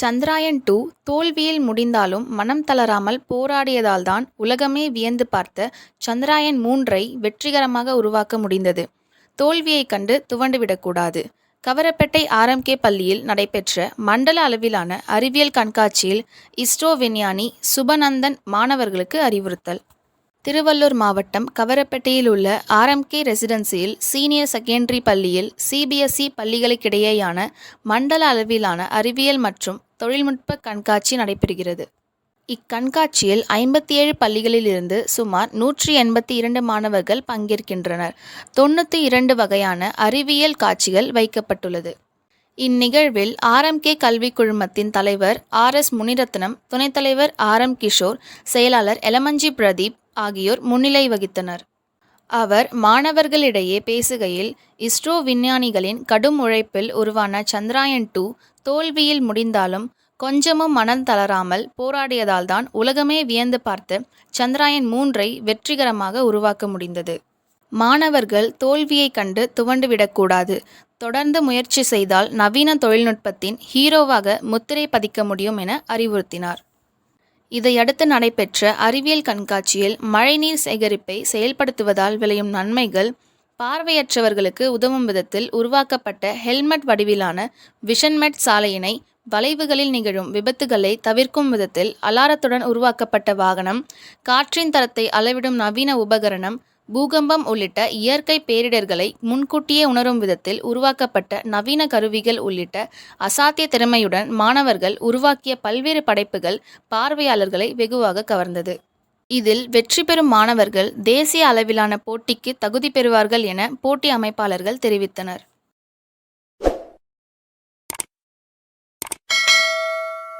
Chandrayaan two தோல்வியில் முடிந்தாலும் மனம் தளராமல் போராடியதால்தான் உலகமே வியந்து பார்த்த சந்திராயன் மூன்றை வெற்றிகரமாக உருவாக்க முடிந்தது. தோல்வியை கண்டு துவண்டுவிடக்கூடாது. கவரப்பேட்டை ஆர்எம்கே பள்ளியில் நடைபெற்ற மண்டல அளவிலான அறிவியல் கண்காட்சியில் இஸ்ரோ விஞ்ஞானி சுபநந்தன் மாணவர்களுக்கு அறிவுறுத்தல். திருவள்ளூர் மாவட்டம் கவரப்பேட்டையில் உள்ள ஆர்எம்கே ரெசிடென்சியில் சீனியர் செகண்டரி பள்ளியில் சிபிஎஸ்இ பள்ளிகளுக்கிடையேயான மண்டல அளவிலான அறிவியல் மற்றும் தொழில்நுட்ப கண்காட்சி நடைபெறுகிறது. இக்கண்காட்சியில் ஐம்பத்தி ஏழு பள்ளிகளிலிருந்து சுமார் நூற்றி எண்பத்தி இரண்டு மாணவர்கள் பங்கேற்கின்றனர். தொண்ணூற்றி இரண்டு வகையான அறிவியல் காட்சிகள் வைக்கப்பட்டுள்ளது. இந்நிகழ்வில் ஆர்எம்கே கல்விக் குழுமத்தின் தலைவர் ஆர். எஸ். முனிரத்னம் துணைத் தலைவர் ஆர். எம். கிஷோர் செயலாளர் எலமஞ்சி பிரதீப் ஆகியோர் முன்னிலை வகித்தனர். அவர் மாணவர்களிடையே பேசுகையில் இஸ்ரோ விஞ்ஞானிகளின் கடும் உழைப்பில் உருவான சந்திராயன் டூ தோல்வியில் முடிந்தாலும் கொஞ்சமும் மனம் தளராமல் போராடியதால்தான் உலகமே வியந்து பார்த்த சந்திராயன் மூன்றை வெற்றிகரமாக உருவாக்க முடிந்தது. மாணவர்கள் தோல்வியைக் கண்டு துவண்டுவிடக்கூடாது. தொடர்ந்து முயற்சி செய்தால் நவீன தொழில்நுட்பத்தின் ஹீரோவாக முத்திரை பதிக்க முடியும் என அறிவுறுத்தினார். இதையடுத்து நடைபெற்ற அறிவியல் கண்காட்சியில் மழைநீர் சேகரிப்பை செயல்படுத்துவதால் விளையும் நன்மைகள் பார்வையற்றவர்களுக்கு உதவும் விதத்தில் உருவாக்கப்பட்ட ஹெல்மெட் வடிவிலான விஷன்மெட் சாலையினை வளைவுகளில் நிகழும் விபத்துகளை தவிர்க்கும் விதத்தில் அலாரத்துடன் உருவாக்கப்பட்ட வாகனம் காற்றின் தரத்தை அளவிடும் நவீன உபகரணம் பூகம்பம் உள்ளிட்ட இயற்கை பேரிடர்களை முன்கூட்டியே உணரும் விதத்தில் உருவாக்கப்பட்ட நவீன கருவிகள் உள்ளிட்ட அசாத்திய திறமையுடன் மாணவர்கள் உருவாக்கிய பல்வேறு படைப்புகள் பார்வையாளர்களை வெகுவாக கவர்ந்தது. இதில் வெற்றி பெறும் மாணவர்கள் தேசிய அளவிலான போட்டிக்கு தகுதி பெறுவார்கள் என போட்டி அமைப்பாளர்கள் தெரிவித்தனர்.